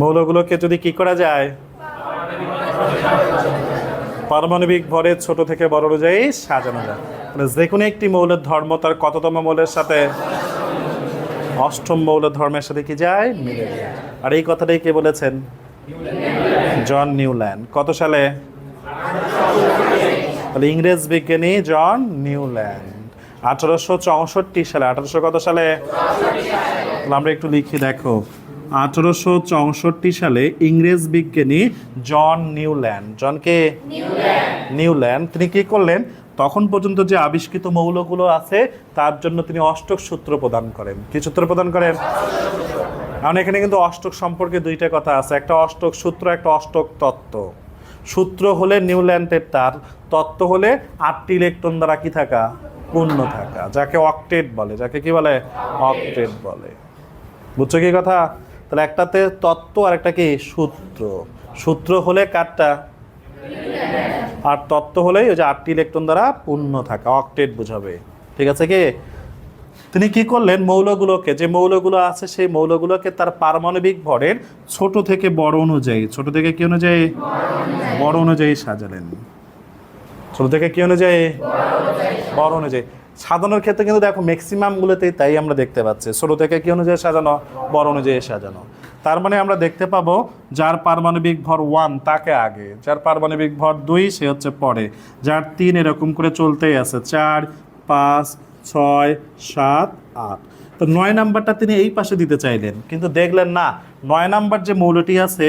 মৌলগুলোকে যদি কি করা যায়? পারমাণবিক ভরে ছোট থেকে বড় অনুযায়ী সাজানো যায়। তাহলে যে কোনো একটি মৌলের ধর্ম তার কততম মৌলের সাথে অষ্টম মৌলের ধর্মের সাথে কি যায়? মিলে আর এই কথাটাই কে বলেছেন? John Newland. কত সালে? তাহলে ইংরেজ বিজ্ঞানী জন নিউল্যান্ড। আঠারোশো চৌষট্টি সালে। আঠারোশো কত সালে? আমরা একটু লিখি দেখো। আঠারোশো চৌষট্টি সালে ইংরেজ বিজ্ঞানী জন নিউল্যান্ড জনকে নিউল্যান্ড। তিনি কি করলেন? তখন পর্যন্ত যে আবিষ্কৃত মৌলগুলো আছে তার জন্য তিনি অষ্টক সূত্র প্রদান করেন। কি সূত্র প্রদান করেন? কারণ এখানে কিন্তু অষ্টক সম্পর্কে দুইটা কথা আছে। একটা অষ্টক সূত্র একটা অষ্টক তত্ত্ব। সূত্র হলে নিউল্যান্ডের তার তত্ত্ব হলে আটটি ইলেকট্রন দ্বারা কি থাকা? পূর্ণ থাকা। যাকে অক্টেট বলে। যাকে কি বলে? অক্টেট বলে। বুঝছ কি কথা? তাহলে একটাতে তত্ত্ব আর একটা কি? সূত্র। সূত্র হলে কারটা? আর তত্ত্ব হলেই ওই যে আটটি ইলেকট্রন দ্বারা পূর্ণ থাকা, অক্টেট বোঝাবে। ঠিক আছে কি? তিনি কি করলেন? মৌলগুলোকে, যে মৌলগুলো আছে সেই মৌলগুলোকে তার পারমাণবিক ভরের ছোট থেকে বড় অনুযায়ী, ছোট থেকে কি অনুযায়ী? বড় অনুযায়ী সাজালেন। ছোট থেকে কি অনুযায়ী? বড় অনুযায়ী সাজানোর ক্ষেত্রে কিন্তু দেখো ম্যাক্সিমাম গুলোতেই তাই আমরা দেখতে পাচ্ছি। ছোট থেকে কি অনুযায়ী সাজানো, বড় অনুযায়ী সাজানো। তার মানে আমরা দেখতে পাবো যার পারমাণবিক ভর ওয়ান তাকে আগে। যার পারমাণবিক ভর দুই, সে হচ্ছে পরে। যার তিন এরকম করে চলতেই আছে। চার, পাঁচ, ছয়, সাত, আট। তো নয় নাম্বারটা তিনি এই পাশে দিতে চাইলেন। কিন্তু দেখলেন না, নয় নাম্বার যে মৌলটি আছে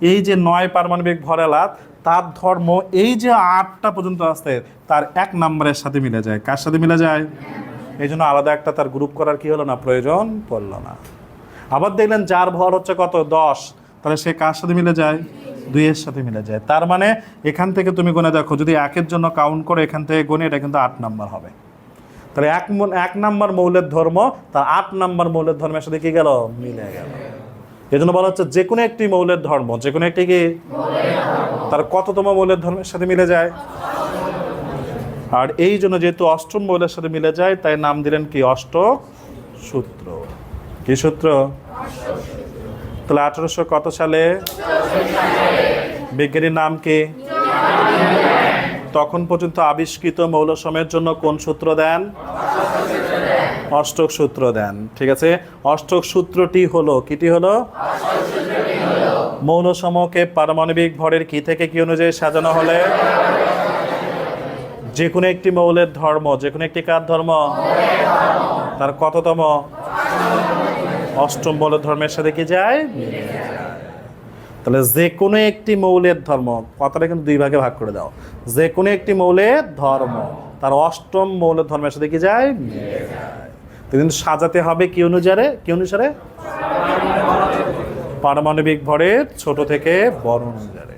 এই যে নয় পারমাণবিক ভরেলাত তার ধর্ম এই যে আটটা পর্যন্ত আসছে তার এক নাম্বারের সাথে মিলে যায়। কার সাথে মিলে যায়? এই জন্য আলাদা একটা তার গ্রুপ করার কি হলো না? প্রয়োজন পড়ল না। আবার দেখলেন যার ভর হচ্ছে কত? দশ। তাহলে সে কার সাথে মিলে যায়? দুইয়ের সাথে মিলে যায়। তার মানে এখান থেকে তুমি গুনে দেখো, যদি একের জন্য কাউন্ট করে, এখান থেকে গুনে এটা কিন্তু আট নাম্বার হবে। তাহলে এক এক নাম্বার মৌলের ধর্ম, তার আট নাম্বার মৌলের ধর্মের সাথে কি গেল? মিলে গেল। এই জন্য বলা হচ্ছে যে কোনো একটি মৌলের ধর্ম, যে কোনো একটি কি? তার কততম মৌলের ধর্মের সাথে মিলে যায়? আর এই জন্য যেহেতু অষ্টম মৌলের সাথে মিলে যায়, তাই নাম দিলেন কি? অষ্টক সূত্র কি সূত্র? তাহলে আঠারোশো কত সালে? বিজ্ঞানীর নাম কি? তখন পর্যন্ত আবিষ্কৃত মৌল সময়ের জন্য কোন সূত্র দেন? অষ্টক সূত্র দেন, ঠিক আছে? অষ্টক সূত্রটি হলো, কিটি হলো? মৌল সমূহকে পারমাণবিক ভরের কি থেকে কি অনুযায়ী সাজানো হলে? যে কোনো একটি মৌলের ধর্ম যে কোনো একটি কার ধর্ম? তার কততম? অষ্টম মৌলের ধর্মের সাথে কি যায়? তাহলে যে কোনো একটি মৌলের ধর্ম, কথাটা কিন্তু দুই ভাগে ভাগ করে দাও। যে কোনো একটি মৌলের ধর্ম, তার অষ্টম মৌলের ধর্মের সাথে কি যায়? কিন্তু সাজাতে হবে কি অনুসারে? কি অনুসারে? পারমাণবিক ভরের ছোট থেকে বড় অনুসারে।